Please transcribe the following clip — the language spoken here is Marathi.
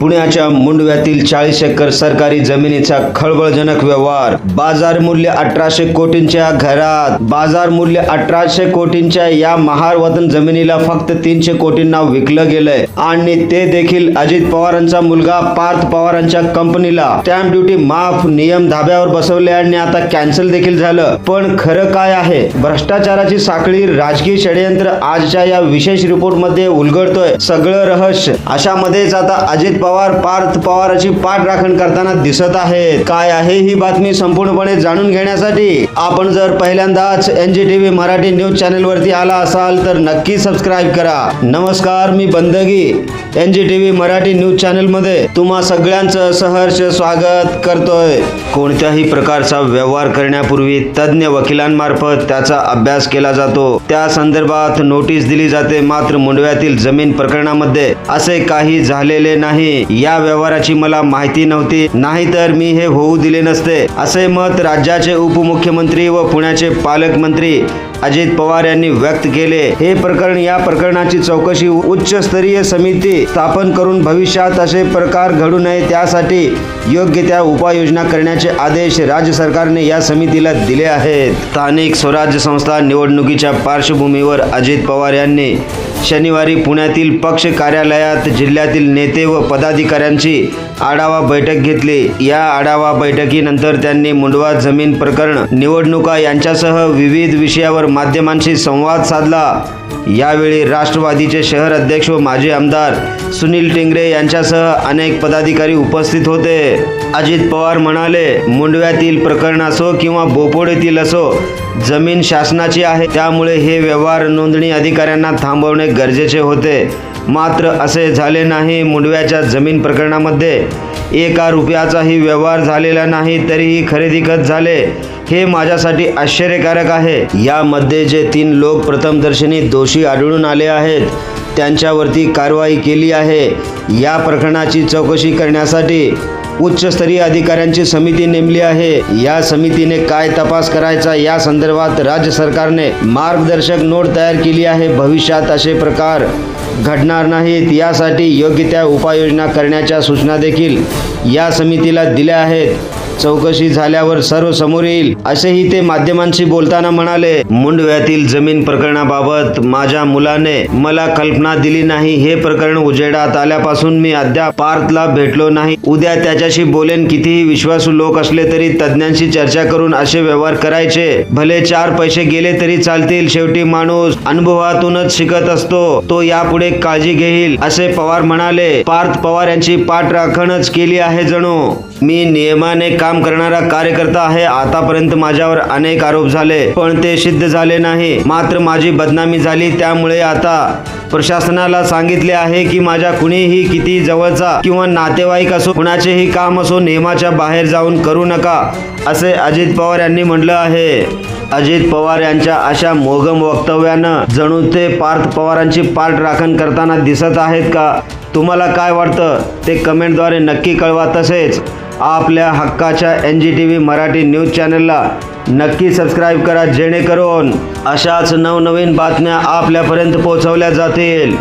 पुण्याच्या मुंडव्यातील चाळीस एकर सरकारी जमिनीचा खळबळजनक व्यवहार. बाजार मूल्य अठराशे कोटींच्या घरात. बाजार मूल्य अठराशे कोटींच्या या महार वतन जमिनीला फक्त तीनशे कोटींना विकलं गेलंय. आणि ते देखील अजित पवारांचा मुलगा पार्थ पवारांच्या कंपनीला. स्टॅम्प ड्युटी माफ नियम धाब्यावर बसवले आणि आता कॅन्सल देखील झालं. पण खरं काय आहे? भ्रष्टाचाराची साखळी राजकीय षडयंत्र आजच्या या विशेष रिपोर्टमध्ये उलगडतोय. सगळं रहस्य अशामध्येच आता अजित पवार पार्थ पवाराची पाठराखण करताना दिसत आहेत. काय आहे ही बातमी संपूर्णपणे जाणून घेण्यासाठी आपण जर पहिल्यांदाच N G TV Marathi news channel वरती आला असाल तर नक्की सबस्क्राईब करा. नमस्कार मी Bandagi N G TV Marathi news चॅनलमध्ये तुम्हा सगळ्यांचं सहर्ष स्वागत करतोय. कोणत्याही प्रकारचा व्यवहार करण्यापूर्वी तज्ज्ञ वकिलांमार्फत त्याचा अभ्यास केला जातो. त्या संदर्भात नोटीस दिली जाते मात्र मुंडव्यातील जमीन प्रकरणामध्ये असे काही झालेले नाही. या व्यवहाराची मला माहिती नव्हती. नाहीतर मी हे होऊ दिले नसते. असे मत राज्याचे उपमुख्यमंत्री व पुण्याचे पालकमंत्री अजित पवार यांनी व्यक्त केले. हे प्रकरण या प्रकरणाची चौकशी उच्च स्तरीय समिती स्थापन करून भविष्यात असे प्रकार घडू नये त्यासाठी योग्य त्या उपाययोजना करण्याचे आदेश राज्य सरकारने या समितीला दिले आहेत. स्थानिक स्वराज्य संस्था निवडणुकीच्या पार्श्वभूमीवर अजित पवार यांनी शनिवारी पुण्यातील पक्ष कार्यालयात जिल्ह्यातील नेते व पदाधिकाऱ्यांची आढावा बैठक घेतली. या आढावा बैठकीनंतर त्यांनी मुंडवा जमीन प्रकरण निवडणुका यांच्यासह विविध विषयावर माध्यमांशी संवाद साधला. यावेळी राष्ट्रवादीचे शहर अध्यक्ष व माजी आमदार सुनील टिंगरे यांच्यासह अनेक पदाधिकारी उपस्थित होते. अजित पवार म्हणाले मुंडव्यातील प्रकरण असो किंवा बोपोडेतील असो जमीन शासनाची आहे. त्यामुळे हे व्यवहार नोंदणी अधिकाऱ्यांना थांबवणे गरजेचे होते. मात्र असे झाले नाही. मुंडव्याच्या जमीन प्रकरणामध्ये एका रुपयाचाही व्यवहार झालेला नाही तरीही खरेदी खत झाले. हे माझ्यासाठी आश्चर्यकारक आहे. यामध्ये जे तीन लोक प्रथमदर्शनी दोषी आढळून आले आहेत त्यांच्यावरती कारवाई केली आहे. या प्रकरणाची चौकशी करण्यासाठी उच्चस्तरीय अधिकाऱ्यांची समिती नेमली आहे. या समितीने काय तपास करायचा या संदर्भात राज्य सरकारने मार्गदर्शक नोट तयार केली आहे. भविष्यात असे प्रकार घडणार नाहीत. यासाठी योग्य त्या उपाययोजना करण्याच्या सूचना देखील या समितीला दिल्या आहेत. चौकशी झाल्यावर सर्व समोर येईल असेही ते माध्यमांशी बोलताना म्हणाले. मुंडव्यातील जमीन प्रकरणाबाबत माझ्या मुलाने मला कल्पना दिली नाही. हे प्रकरण उजेडात आल्यापासून मी अद्याप पार्थला भेटलो नाही. उद्या त्याच्याशी बोलेन कितीही विश्वासू लोक असले तरी तज्ज्ञांशी चर्चा करून असे व्यवहार करायचे. भले चार पैसे गेले तरी चालतील. शेवटी माणूस अनुभवातूनच शिकत असतो. तो यापुढे काळजी घेईल असे पवार म्हणाले. पार्थ पवार यांची पाठ राखणच केली आहे जणू. मी नियमाने काम करणारा कार्यकर्ता आहे. आतापर्यंत माझ्यावर अनेक आरोप झाले पण ते सिद्ध झाले नाही. मात्र माझी बदनामी झाली. त्यामुळे आता प्रशासनाला सांगितले आहे की माझ्या कुणीही किती जवळचा किंवा नातेवाईक असो कुणाचेही काम असो नियमाच्या बाहेर जाऊन करू नका असे अजित पवार यांनी म्हटलं आहे. अजित पवार यांच्या अशा मोगम वक्तव्यानं जणू ते पार्थ पवारांची पाठ राखण करताना दिसत आहेत का? तुम्हाला काय वाटतं? ते कमेंटद्वारे नक्की कळवा तसेच. आपल्या हक्काच्या N G T V Marathi news चॅनलला नक्की सबस्क्राईब करा जेणेकरून अशाच नवनवीन बातम्या आपल्यापर्यंत पोहोचवल्या जातील.